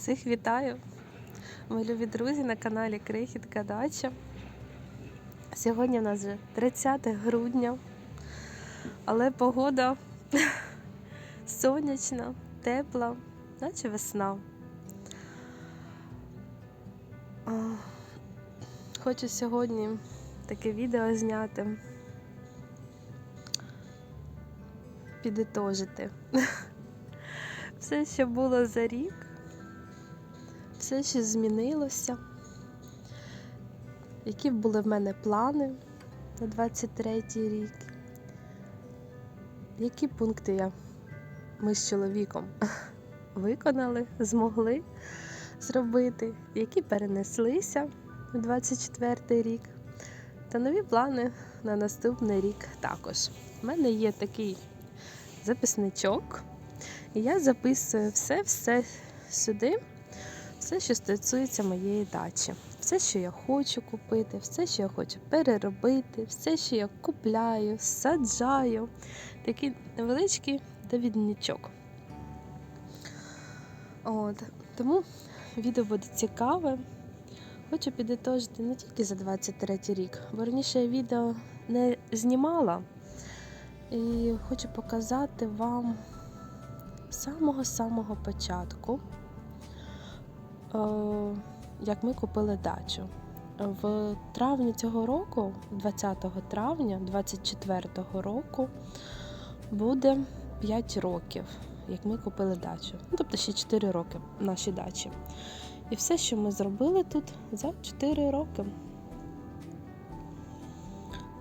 Всіх вітаю, мої любі друзі на каналі Крихітка Дача. Сьогодні у нас вже 30 грудня, але погода сонячна, тепла, наче весна. Хочу сьогодні таке відео зняти, підітожити все, що було за рік, все, що змінилося, які були в мене плани на 23 рік, які пункти я ми з чоловіком виконали, змогли зробити, які перенеслися у 24 рік, та нові плани на наступний рік також. У мене є такий записничок. І я записую все-все сюди, все, що стосується моєї дачі. Все, що я хочу купити, все, що я хочу переробити, все, що я купляю, саджаю. Такий невеличкий довідничок. От. Тому відео буде цікаве. Хочу підітожити не тільки за 23 рік, бо раніше я відео не знімала. І хочу показати вам з самого-самого початку, як ми купили дачу. В травні цього року, 20 травня 24 року, буде 5 років, як ми купили дачу. Ну, тобто ще 4 роки нашій дачі. І все, що ми зробили тут за 4 роки.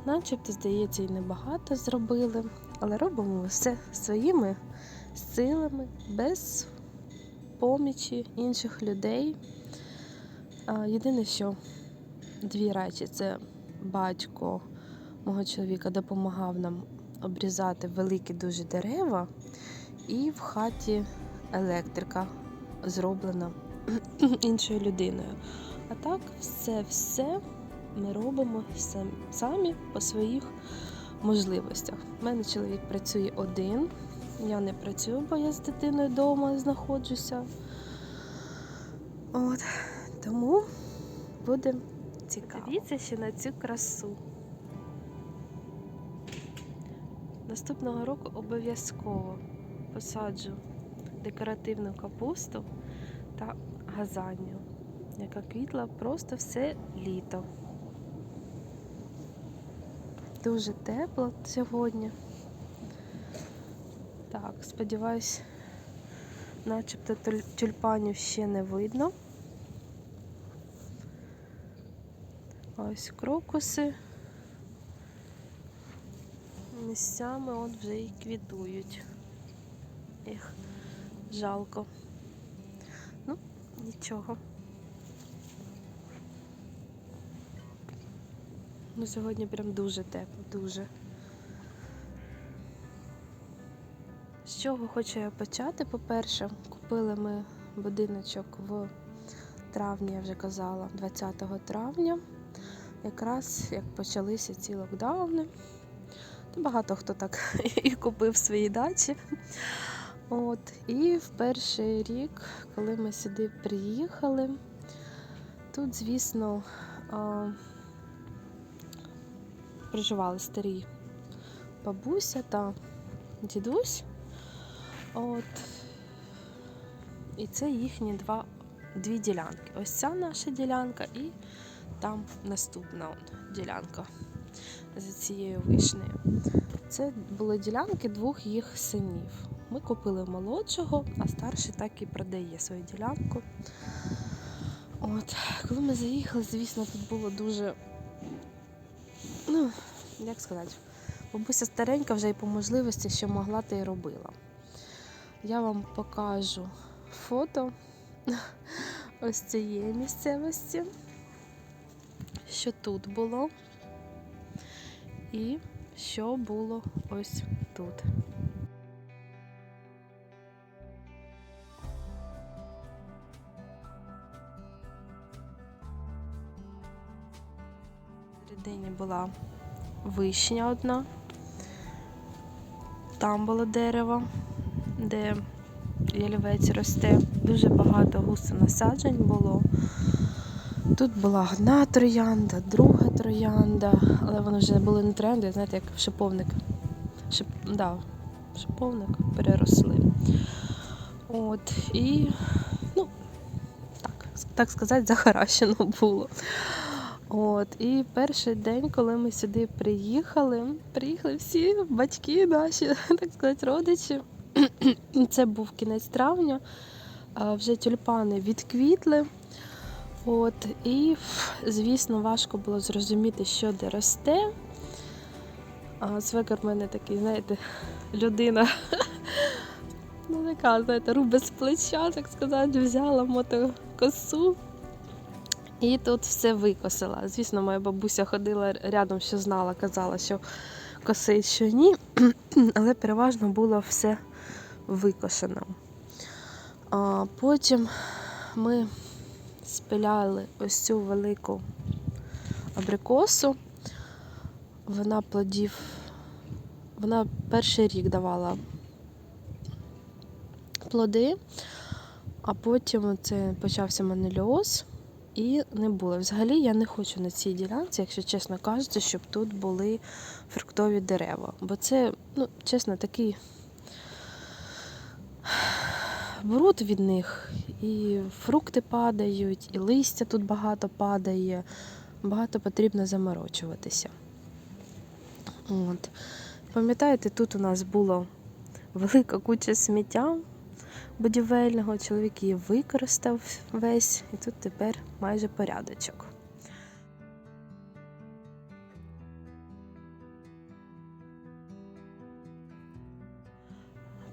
Начебто, здається, і небагато зробили, але робимо все своїми силами, без помічі інших людей. Єдине, що дві речі це батько мого чоловіка допомагав нам обрізати великі дуже дерева, і в хаті електрика зроблена іншою людиною. А так, все-все ми робимо сам- самі по своїх можливостях. У мене чоловік працює один. Я не працюю, бо я з дитиною вдома знаходжуся. От. Тому буде цікаво. Дивіться ще на цю красу. Наступного року обов'язково посаджу декоративну капусту та газанню, яка квітла просто все літо. Дуже тепло сьогодні. Сподіваюсь, начебто тюльпанів ще не видно. Ось крокуси. Місцями от вже і квітують. Їх жалко. Ну, нічого. Ну, сьогодні прям дуже тепло, дуже. З чого хочу я почати? По-перше, купили ми будиночок в травні, я вже казала, 20 травня. Якраз як почалися ці локдауни. Багато хто так і купив свої дачі. От. І в перший рік, коли ми сюди приїхали, тут, звісно, а, проживали старі бабуся та дідусь. От. І це їхні два, дві ділянки. Ось ця наша ділянка і там наступна ділянка за цією вишнею. Це були ділянки двох їх синів. Ми купили молодшого, а старший так і продає свою ділянку. От. Коли ми заїхали, звісно, тут було дуже, ну, як сказати, бабуся старенька вже і по можливості, що могла, та й робила. Я вам покажу фото ось цієї місцевості, що тут було, і що було ось тут. Всередині була вишня одна. Там було дерево, де ялівець росте. Дуже багато густо-насаджень було. Тут була одна троянда, друга троянда, але вони вже були не троянди, знаєте, як шиповник. Шип... Да, шиповник переросли. От, і, ну, так, так сказати, захаращено було. От, і перший день, коли ми сюди приїхали, приїхали всі батьки наші, так сказати, родичі. Це був кінець травня, вже тюльпани відквітли. От, і, звісно, важко було зрозуміти, що де росте. Свекор в мене такий, знаєте, людина. Ну, така, знаєте, руби з плеча, так сказати, взяла мотокосу і тут все викосила. Звісно, моя бабуся ходила рядом, що знала, казала, що косить, що ні, але переважно було все викошено. А потім ми спиляли ось цю велику абрикосу. Вона плодів, вона перший рік давала плоди, а потім це почався манеліоз і не було. Взагалі я не хочу на цій ділянці, якщо чесно кажучи, щоб тут були фруктові дерева. Бо це, ну, чесно, такий бруд від них. І фрукти падають, і листя тут багато падає. Багато потрібно заморочуватися. От. Пам'ятаєте, тут у нас було велика куча сміття будівельного, чоловік її використав весь, і тут тепер майже порядочок.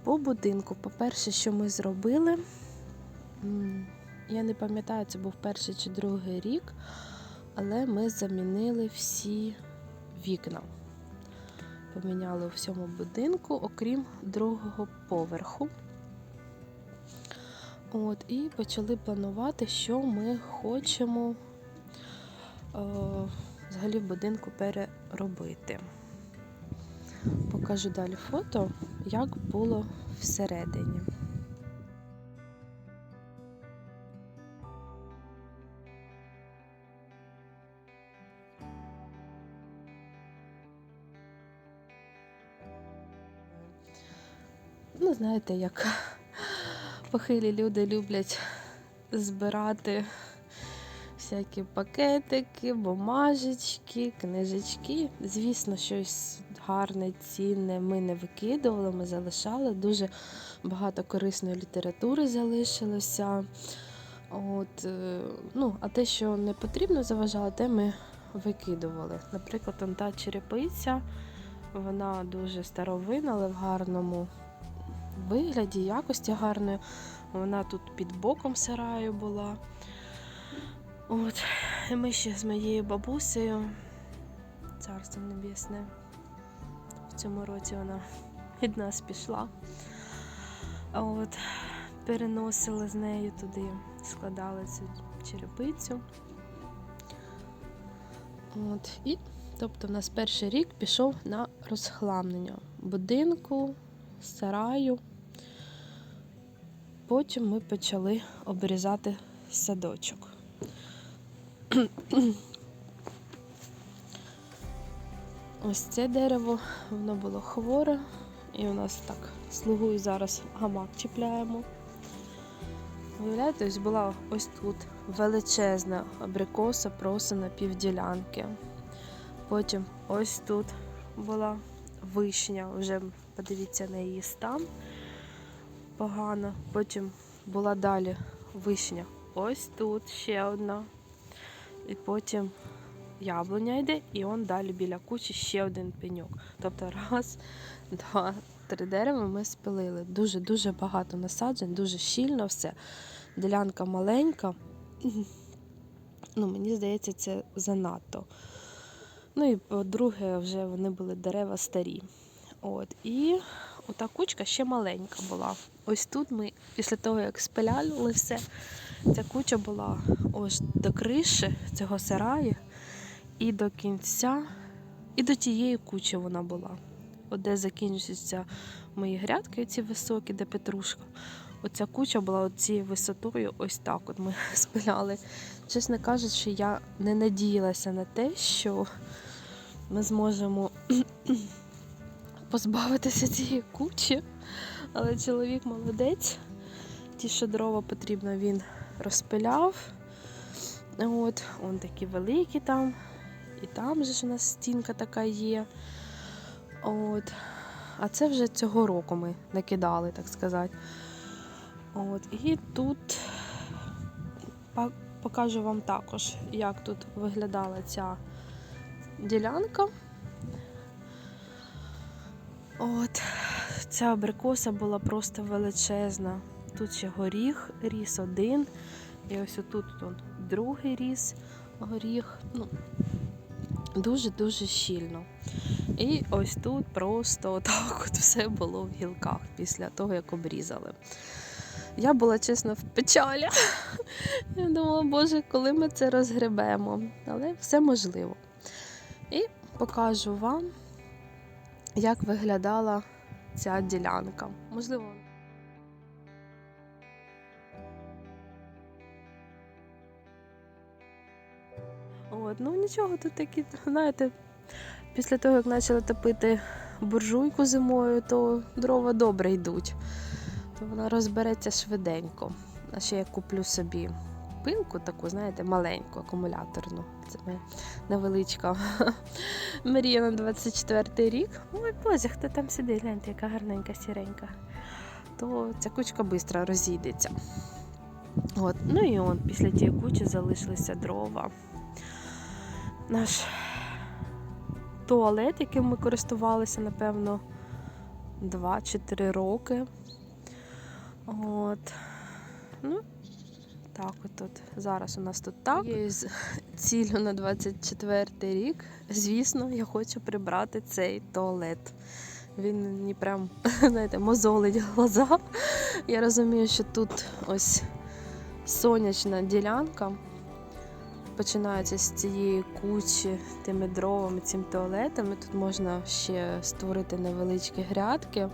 По будинку, по-перше, що ми зробили, я не пам'ятаю, це був перший чи другий рік, але ми замінили всі вікна. Поміняли у всьому будинку, окрім другого поверху. От, і почали планувати, що ми хочемо е, взагалі в будинку переробити. Покажу далі фото, як було всередині. Ну, знаєте, як похилі люди люблять збирати всякі пакетики, бумажечки, книжечки. Звісно, щось гарне, цінне ми не викидували, ми залишали. Дуже багато корисної літератури залишилося. От, е, ну, А те, що не потрібно заважало, те ми викидували. Наприклад, он та черепиця, вона дуже старовина, але в гарному вигляді, якості гарної. Вона тут під боком сараю була. От, ми ще з моєю бабусею, царство небесне, в цьому році вона від нас пішла. От, переносили з нею туди, складали цю черепицю. От, і, тобто, у нас перший рік пішов на розхламлення будинку, сараю. Потім ми почали обрізати садочок. Ось це дерево, воно було хворе, і у нас так слугою зараз гамак чіпляємо. Уявляєте, ось була ось тут величезна абрикоса просто на півділянки. Потім ось тут була вишня, вже подивіться на її стан погано. Потім була далі вишня. Ось тут ще одна. І потім яблуня йде, і он далі біля кучі ще один пеньок. Тобто раз, два, три дерева ми спилили. Дуже-дуже багато насаджень, дуже щільно все. Ділянка маленька. Ну, Мені здається, це занадто. Ну і по-друге, вже вони були дерева старі. От, І ота кучка ще маленька була. Ось тут ми, після того, як спиляли все, ця куча була ось до криші цього сараю і до кінця, і до тієї кучі вона була. От де закінчуються мої грядки, ці високі, де петрушка. оця куча була цією висотою, ось так от ми спиляли. Чесно кажучи, я не надіялася на те, що ми зможемо позбавитися цієї кучі. Але чоловік молодець. Ті, що дрова потрібно, він розпиляв. От, он такі великі там. І там же ж у нас стінка така є. От. А це вже цього року ми накидали, так сказати. От. І тут покажу вам також, як тут виглядала ця ділянка. От. Ця абрикоса була просто величезна. Тут ще горіх, ріс один. І ось отут он, другий ріс горіх. Ну, дуже-дуже щільно. І ось тут просто отак от все було в гілках після того, як обрізали. Я була чесно в печалі. Я думала, боже, коли ми це розгребемо. Але все можливо. І покажу вам, як виглядала ця ділянка. Можливо. От, ну нічого, тут такі, знаєте, після того, як почали топити буржуйку зимою, то дрова добре йдуть. То вона розбереться швиденько. А ще я куплю собі пилку таку, знаєте, маленьку, акумуляторну. Це моя невеличка мрія на 24 рік. Ой, Боже, хто там сидить, гляньте, яка гарненька сіренька. То ця кучка швидко розійдеться. От. Ну і он після тієї кучі залишилися дрова. Наш туалет, яким ми користувалися, напевно, 2-4 роки. От. Ну, так от тут. Зараз у нас тут так. Є з цілю на 24 рік. Звісно, я хочу прибрати цей туалет. Він мені прям, знаєте, мозолить глаза. Я розумію, що тут ось сонячна ділянка. Починається з цієї кучі тими дровами, цим туалетом. Тут можна ще створити невеличкі грядки,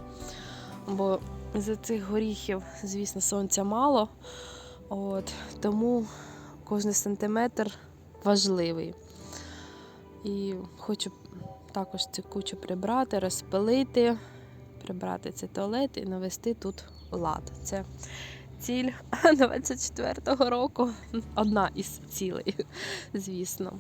бо за цих горіхів, звісно, сонця мало. От, тому кожен сантиметр важливий. І хочу також цю кучу прибрати, розпилити, прибрати цей туалет і навести тут лад. Це ціль 24-го року. Одна із цілей, звісно.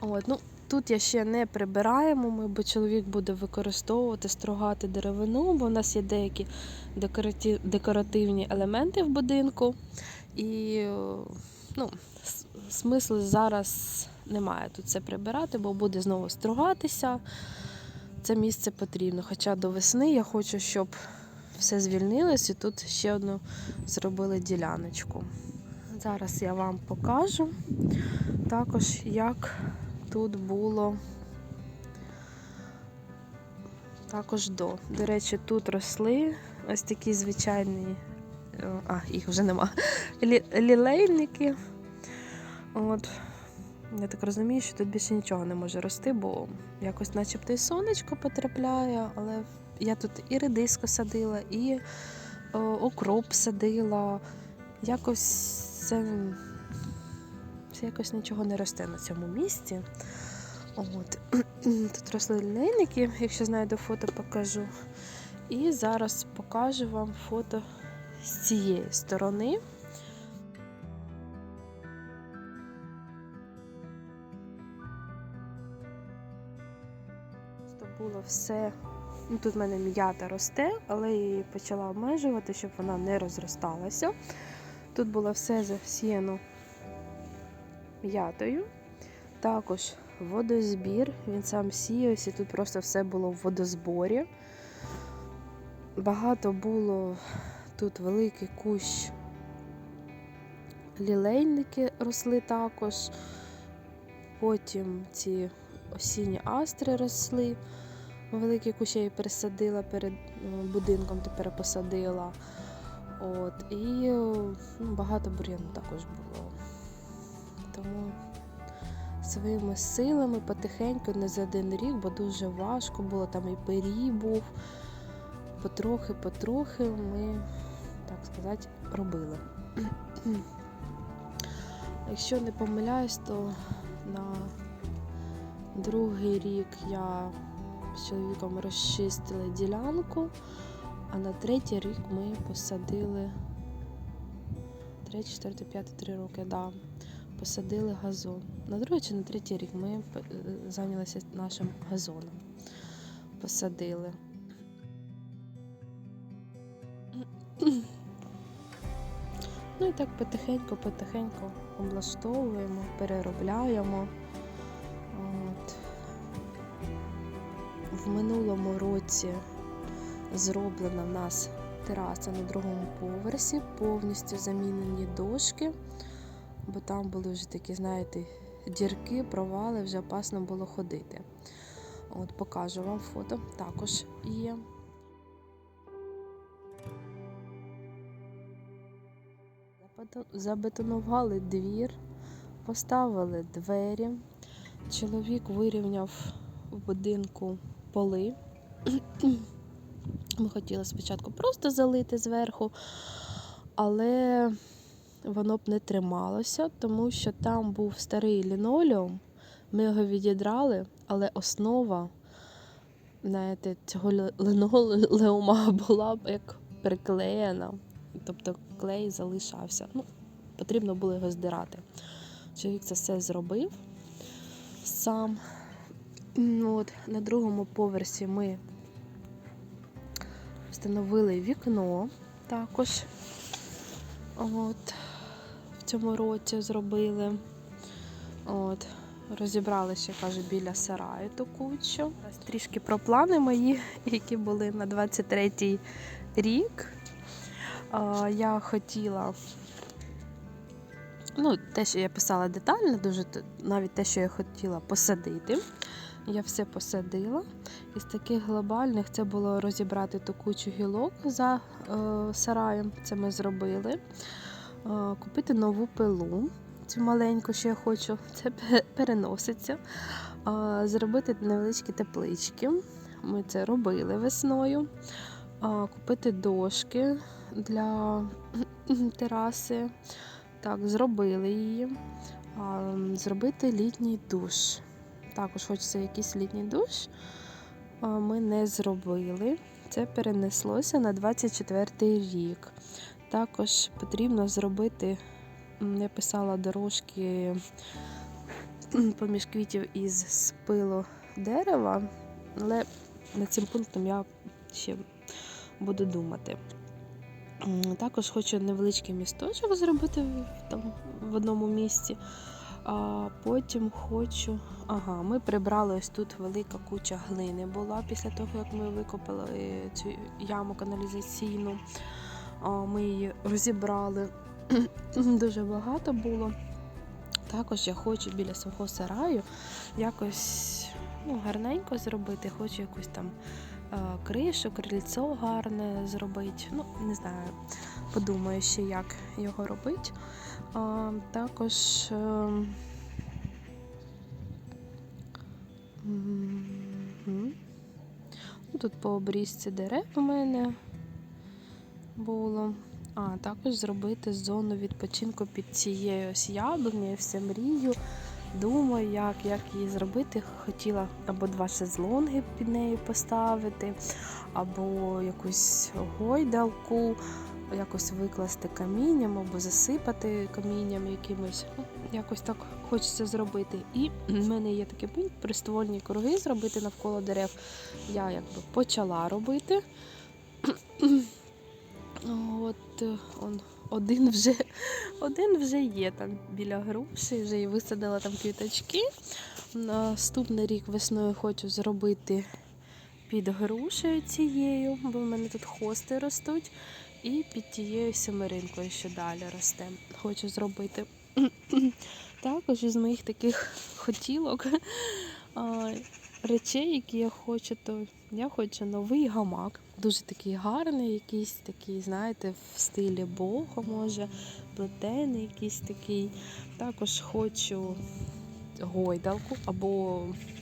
От, ну, Тут я ще не прибираємо, ми, бо чоловік буде використовувати, строгати деревину, бо в нас є деякі декоративні елементи в будинку. І ну, смислу зараз немає тут це прибирати, бо буде знову стругатися. Це місце потрібно. Хоча до весни я хочу, щоб все звільнилось і тут ще одну зробили діляночку. Зараз я вам покажу також, як тут було також до. До речі, тут росли ось такі звичайні, е, а, їх вже нема, лілейники. От. Я так розумію, що тут більше нічого не може рости, бо якось начебто і сонечко потрапляє, але я тут і редиску садила, і окроп садила. Якось це, це якось нічого не росте на цьому місці. От. Тут росли лінейники, якщо знайду фото, покажу. І зараз покажу вам фото з цієї сторони. Все. Ну, тут в мене м'ята росте, але її почала обмежувати, щоб вона не розросталася. Тут було все засіяно м'ятою. Також водозбір, він сам сіявся, тут просто все було в водозборі. Багато було тут великий кущ. Лілейники росли також. Потім ці осінні астри росли. Великі кущі пересадила перед е, будинком, тепер посадила. От, і е, ну, багато бур'яну також було. Тому своїми силами потихеньку, не за один рік, бо дуже важко було, там і пирій був. потрохи-потрохи ми, так сказати, робили. Якщо не помиляюсь, то на другий рік я з чоловіком розчистили ділянку, а на третій рік ми посадили 3, 4, 5, 3 роки, да, посадили газон. На другий чи на третій рік ми е, зайнялися нашим газоном. Посадили. Ну і так потихеньку-потихеньку облаштовуємо, переробляємо. Минулому році зроблена в нас тераса на другому поверсі, повністю замінені дошки, бо там були вже такі, знаєте, дірки, провали, вже опасно було ходити. От покажу вам фото. Також є. Забетонували двір, поставили двері. Чоловік вирівняв в будинку поли. Ми хотіли спочатку просто залити зверху, але воно б не трималося, тому що там був старий лінолеум. Ми його відідрали, але основа знаєте, цього лінолеума була б як приклеєна. Тобто клей залишався. Ну, потрібно було його здирати. Чоловік це все зробив сам. Ну, От, на другому поверсі ми встановили вікно також. От, в цьому році зробили. От, розібрали ще, кажу, біля сараю ту кучу. Трішки про плани мої, які були на 23-й рік. Я хотіла, ну, те, що я писала детально, дуже навіть те, що я хотіла посадити. Я все посадила. Із таких глобальних це було розібрати ту кучу гілок за е, сараєм. Це ми зробили. Е, купити нову пилу. Цю маленьку, що я хочу, це переноситься. Е, зробити невеличкі теплички. Ми це робили весною. Е, купити дошки для тераси. Так, зробили її. А, Зробити літній душ. Також хочеться якийсь літній душ. Ми не зробили. Це перенеслося на 24 рік. Також потрібно зробити, я писала дорожки поміж квітів із спилу дерева, але над цим пунктом я ще буду думати. Також хочу невеличкий місточок зробити там в одному місці. А потім хочу. Ага, ми прибрали ось тут велика куча глини була після того, як ми викопали е, цю яму каналізаційну. Ми її розібрали. Дуже багато було. Також я хочу біля свого сараю якось ну, гарненько зробити. Хочу якусь там е, кришу, крильцо гарне зробити. Ну, не знаю, подумаю ще, як його робити. А, також е. Ну, тут по обрізці дерев у мене було. А, також зробити зону відпочинку під цією ось яблунею, я все мрію. Думаю, як, як її зробити. Хотіла або два шезлонги під нею поставити, або якусь гойдалку, якось викласти камінням, або засипати камінням якимось. Ну, Якось так хочеться зробити. І в мене є такий пункт приствольні круги зробити навколо дерев. Я якби почала робити. От е, он, один вже один вже є там біля груші, вже і висадила там квіточки. Наступний рік весною хочу зробити під грушею цією, бо в мене тут хости ростуть. І під тією семеринкою ще далі росте. Хочу зробити. Також із моїх таких хотілок речей, які я хочу, то я хочу новий гамак. Дуже такий гарний, якийсь такий, знаєте, в стилі бога, може, плетений якийсь такий. Також хочу гойдалку або е,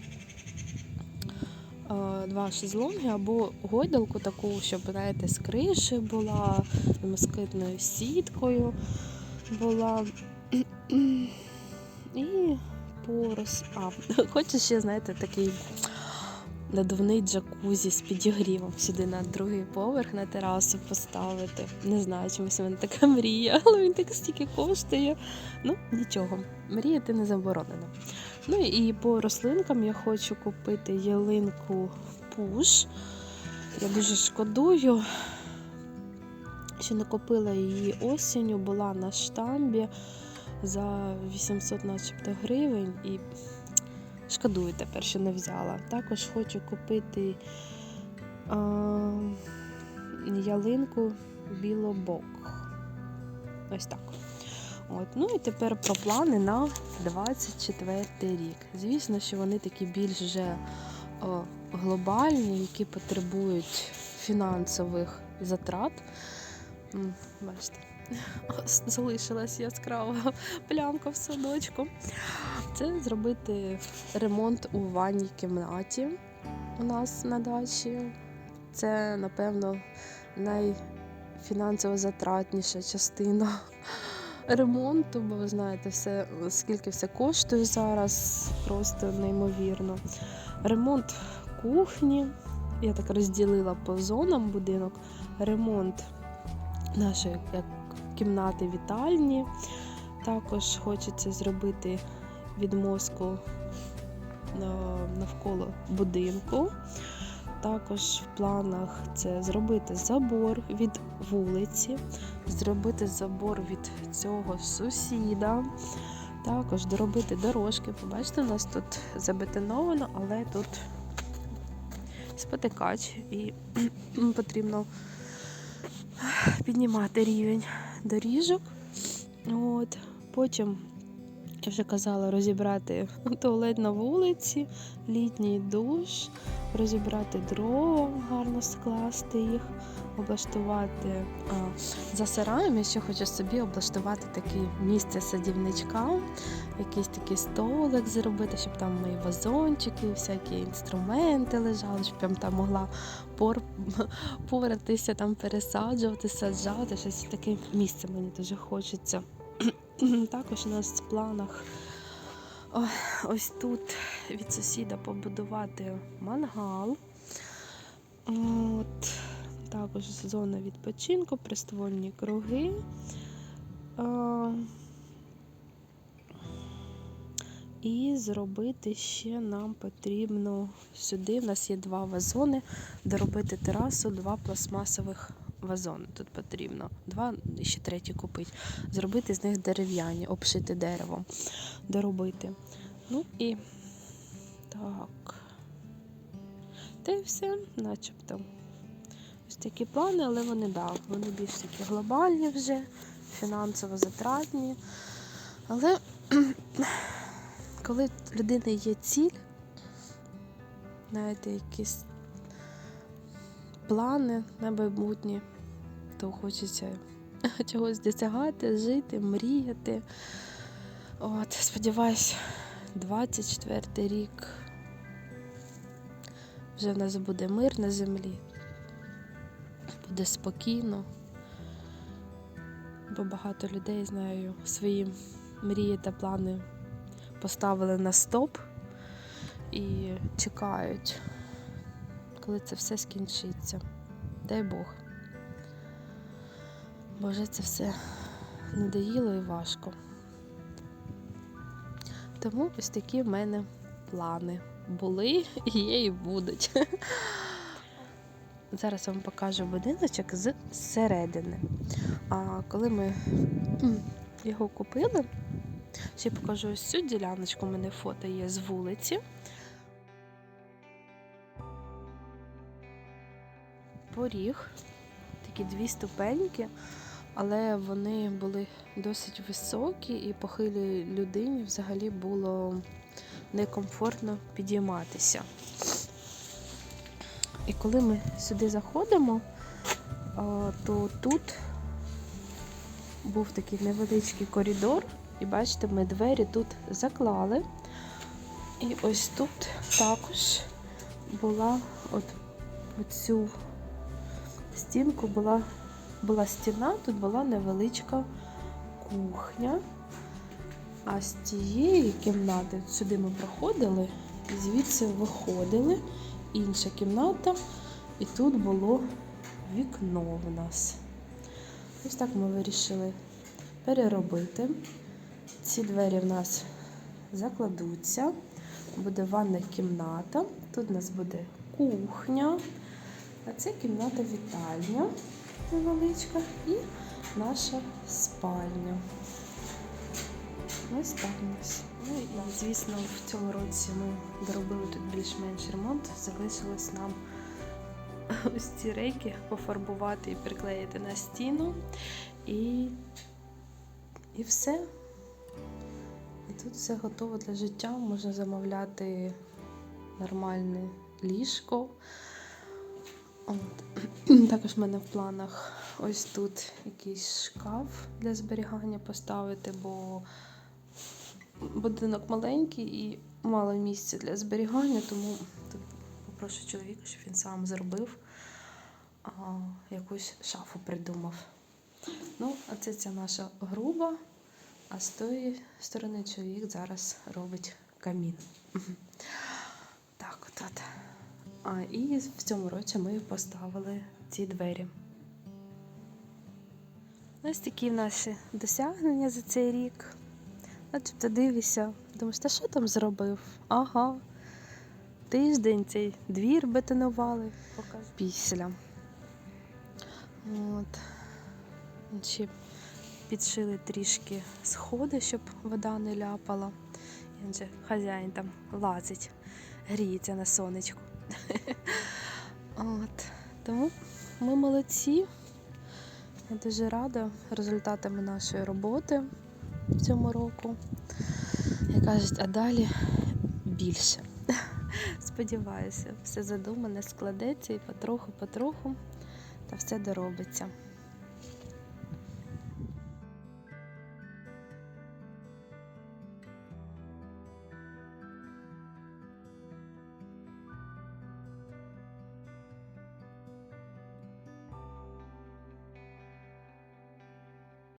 два шезлонги або гойдалку таку, щоб знаєте, з криші була, москитною сіткою була. І порос. А, хочу ще, знаєте, такий надувний джакузі з підігрівом сюди на другий поверх на терасу поставити. Не знаю, чомусь у мене така мрія, але він так стільки коштує. Ну, нічого, мріяти не заборонено. Ну і по рослинкам я хочу купити ялинку пуш. Я дуже шкодую, що не купила її осінню, була на штамбі за 800 начебто гривень і шкодую тепер, що не взяла. Також хочу купити а, ялинку білобок. Ось так. От. Ну і тепер про плани на 24 рік. Звісно, що вони такі більш вже глобальні, які потребують фінансових затрат. Бачите, залишилась яскрава плямка в садочку. Це зробити ремонт у ванній кімнаті у нас на дачі. Це, напевно, найфінансово затратніша частина ремонту, бо ви знаєте, все, скільки все коштує зараз, просто неймовірно. Ремонт кухні. Я так розділила по зонам будинок. Ремонт нашої кімнати вітальні. Також хочеться зробити відмозку е, навколо будинку. Також в планах це зробити забор від вулиці, зробити забор від цього сусіда. Також доробити дорожки. Побачите, у нас тут забетоновано, але тут спотикач і потрібно піднімати рівень доріжок. От. Потім, я вже казала, розібрати туалет на вулиці, літній душ, розібрати дрова, гарно скласти їх, облаштувати за сараєм. Я ще хочу собі облаштувати таке місце садівничка, якийсь такий столик зробити, щоб там мої вазончики, всякі інструменти лежали, щоб я там могла пор поратися, там пересаджувати, саджати. Щось таке місце мені дуже хочеться. Також у нас в планах ось тут від сусіда побудувати мангал. От, також зона відпочинку, приствольні круги. І зробити ще нам потрібно сюди. У нас є два вазони, доробити терасу, два пластмасових вазони. Тут потрібно. Два ще третій купити. Зробити з них дерев'яні, обшити деревом, доробити. Ну і так. Та й все, начебто. Такі плани, але вони да, вони більш такі глобальні вже, фінансово затратні. Але коли в людини є ціль, знаєте, якісь плани на майбутнє, то хочеться чогось досягати, жити, мріяти. От, сподіваюсь, 24 рік вже в нас буде мир на землі, буде спокійно, бо багато людей знаю свої мрії та плани поставили на стоп і чекають, коли це все скінчиться. Дай Бог. Бо вже це все надоїло і важко. Тому ось такі в мене плани були, є і будуть. Зараз вам покажу будиночок з середини. А коли ми його купили, ще покажу ось цю діляночку, у мене фото є з вулиці. Поріг, такі дві ступеньки, але вони були досить високі і похилій людині взагалі було некомфортно підійматися. І коли ми сюди заходимо, то тут був такий невеличкий коридор, і бачите, ми двері тут заклали. І ось тут також була от цю стінку була, була стіна, тут була невеличка кухня. А з тієї кімнати сюди ми проходили, звідси виходили. Інша кімната, і тут було вікно в нас. Ось так ми вирішили переробити. Ці двері в нас закладуться. Буде ванна кімната. Тут у нас буде кухня. А це кімната вітальня невеличка і наша спальня. Ось так у нас. Ну звісно, в цьому році ми доробили тут більш-менш ремонт. Залишилось нам ось ці рейки пофарбувати і приклеїти на стіну. І, і все. І тут все готово для життя. Можна замовляти нормальне ліжко. От. Також в мене в планах ось тут якийсь шкаф для зберігання поставити, бо будинок маленький і мало місця для зберігання, тому попрошу чоловіка, щоб він сам зробив а, якусь шафу придумав. Ну, а це ця наша груба, а з тої сторони чоловік зараз робить камін. Так, от. от. А, і в цьому році ми поставили ці двері. Ось такі в наші досягнення за цей рік. Начебто дивишся, думаєш, та що там зробив? Ага. Тиждень цей двір бетонували. Після. От. Ще підшили трішки сходи, щоб вода не ляпала. Він же хазяїн там лазить, гріється на сонечку. От. Тому ми молодці. Я дуже рада результатами нашої роботи в цьому року. я кажуть, а далі більше. Сподіваюся, все задумане складеться і потроху-потроху та все доробиться.